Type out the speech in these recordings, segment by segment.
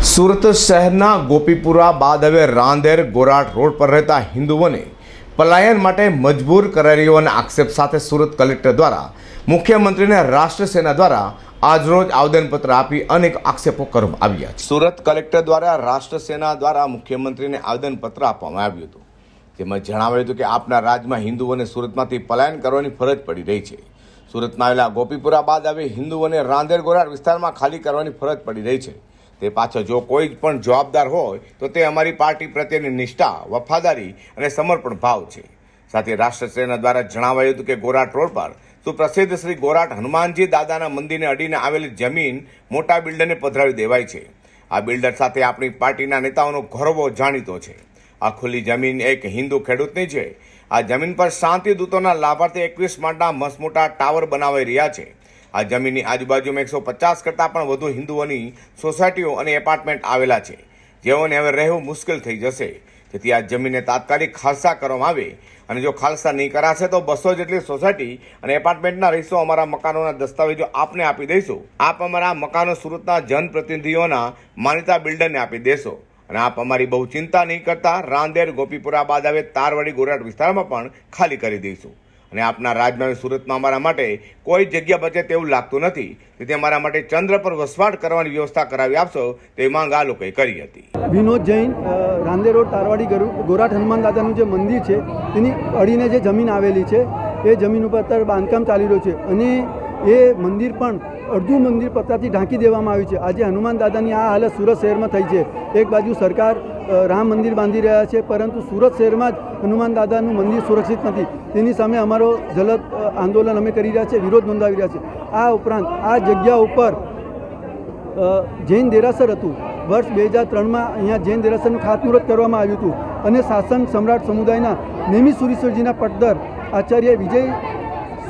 સુરત શહેરના ગોપીપુરા બાદ હવે રાંદેર ગોરાટ રોડ પર રહેતા હિન્દુઓને પલાયન માટે મજબૂર કરાઈ હોવાના આક્ષેપ સાથે સુરત કલેક્ટર દ્વારા, મુખ્યમંત્રીને રાષ્ટ્ર સેના દ્વારા આજરોજ આવેદનપત્ર આપી અનેક આક્ષેપો કરવામાં આવ્યા છે. સુરત કલેક્ટર દ્વારા રાષ્ટ્ર સેના દ્વારા મુખ્યમંત્રીને આવેદનપત્ર આપવામાં આવ્યું હતું. તેમાં જણાવ્યું હતું કે આપના રાજ્યમાં હિન્દુઓને સુરતમાંથી પલાયન કરવાની ફરજ પડી રહી છે. સુરતમાં આવેલા ગોપીપુરા બાદ હવે હિન્દુઓને રાંદેર ગોરાટ વિસ્તારમાં ખાલી કરવાની ફરજ પડી રહી છે. તે પાછળ જો કોઈ પણ જવાબદાર હોય, તો તે અમારી પાર્ટી પ્રત્યેની નિષ્ઠા, વફાદારી અને સમર્પણ ભાવ છે. સાથે રાષ્ટ્ર સેના દ્વારા જણાવાયું હતું કે ગોરાટ રોડ પર સુપ્રસિદ્ધ શ્રી ગોરાટ હનુમાનજી દાદાના મંદિરને અડીને આવેલી જમીન મોટા બિલ્ડરને પધરાવી દેવાય છે. આ બિલ્ડર સાથે આપણી પાર્ટીના નેતાઓનો ગૌરવો જાણીતો છે. આ ખુલ્લી જમીન એક હિન્દુ ખેડૂતની છે. આ જમીન પર શાંતિ દૂતોના લાભાર્થી એકવીસ માળના મસમોટા ટાવર બનાવાઈ રહ્યા છે. આ જમીનની આજુબાજુમાં એકસો પચાસ કરતાં પણ વધુ હિન્દુઓની સોસાયટીઓ અને એપાર્ટમેન્ટ આવેલા છે. જેઓને હવે રહેવું મુશ્કેલ થઈ જશે. જેથી આ જમીનને તાત્કાલિક ખાલસા કરવામાં આવે અને જો ખાલસા નહીં કરાશે તો બસો જેટલી સોસાયટી અને એપાર્ટમેન્ટના રહીશો અમારા મકાનોના દસ્તાવેજો આપને આપી દઈશું. આપ અમારા મકાનો સુરતના જનપ્રતિનિધિઓના માન્યતા બિલ્ડરને આપી દેશો. અને આપ અમારી બહુ ચિંતા નહીં કરતા. રાંદેર, ગોપીપુરા બાદ હવે તારવાડી ગોરાટ વિસ્તારમાં પણ ખાલી કરી દઈશું. અને આપના રાજધાની સુરતમાં અમારા માટે કોઈ જગ્યા બચે તેવું લાગતું નથી. તેથી અમારા માટે ચંદ્ર પર વસવાટ કરવાની વ્યવસ્થા કરાવી આપશો તેવી માંગ આ લોકોએ કરી હતી. વિનોદ જૈન રાંદે રોડ, તારવાડી ગરુ, ગોરાટ હનુમાન દાદાનું જે મંદિર છે તેની અડીને જે જમીન આવેલી છે, એ જમીન ઉપર અત્યારે બાંધકામ ચાલી રહ્યું છે. અને એ મંદિર પણ અડધું મંદિર પત્તાથી ઢાંકી દેવામાં આવ્યું છે. આજે હનુમાન દાદાની આ હાલત સુરત શહેરમાં થઈ છે. એક બાજુ સરકાર રામ મંદિર બાંધી રહ્યા છે, પરંતુ સુરત શહેરમાં જ હનુમાન દાદાનું મંદિર સુરક્ષિત નથી. તેની સામે અમારો જલદ આંદોલન અમે કરી રહ્યા છે વિરોધ નોંધાવી રહ્યા છે આ ઉપરાંત, આ જગ્યા ઉપર જૈન દેરાસર હતું. વર્ષ બે હજાર ત્રણમાં અહીંયા જૈન દેરાસરનું ખાતમુહૂર્ત કરવામાં આવ્યું હતું. અને શાસન સમ્રાટ સમુદાયના નેમી સુરીશ્વરજીના પટદર આચાર્ય વિજય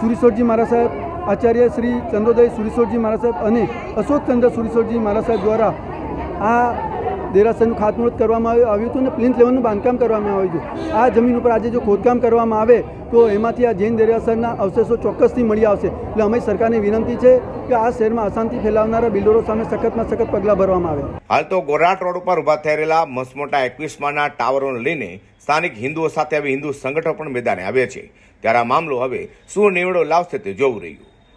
સુરીશ્વરજી મહારાજ સાહેબ આચાર્ય શ્રી ચંદ્રોદય સુરીશ્વરજી મહારાજ સાહેબ અને અશોકચંદ્ર સુરીશ્વરજી મહારાજ સાહેબ દ્વારા આ દેરાસરનું ખાતમુહૂર્ત કરવામાં આવ્યું હતું અને પ્લિન્થ લેવલનું બાંધકામ કરવામાં આવ્યું હતું. આ જમીન ઉપર આજે જો ખોદકામ કરવામાં આવે, તો એમાંથી આ જૈન દેરાસરના અવશેષો ચોક્કસથી મળી આવશે. એટલે અમે સરકારને વિનંતી છે કે આ શહેરમાં અશાંતિ ફેલાવનારા બિલ્ડરો સામે સખતમાં સખત પગલાં ભરવામાં આવે. હાલ તો ગોરાટ રોડ ઉપર થઈ રહેલા મસમોટા એકવીસમાના ટાવરોને લઈને સ્થાનિક હિન્દુઓ સાથે હવે હિન્દુ સંગઠનો પણ મેદાને આવ્યા છે. ત્યારે આ મામલો હવે શું નિવડો લાવશે તે જોવું રહ્યું.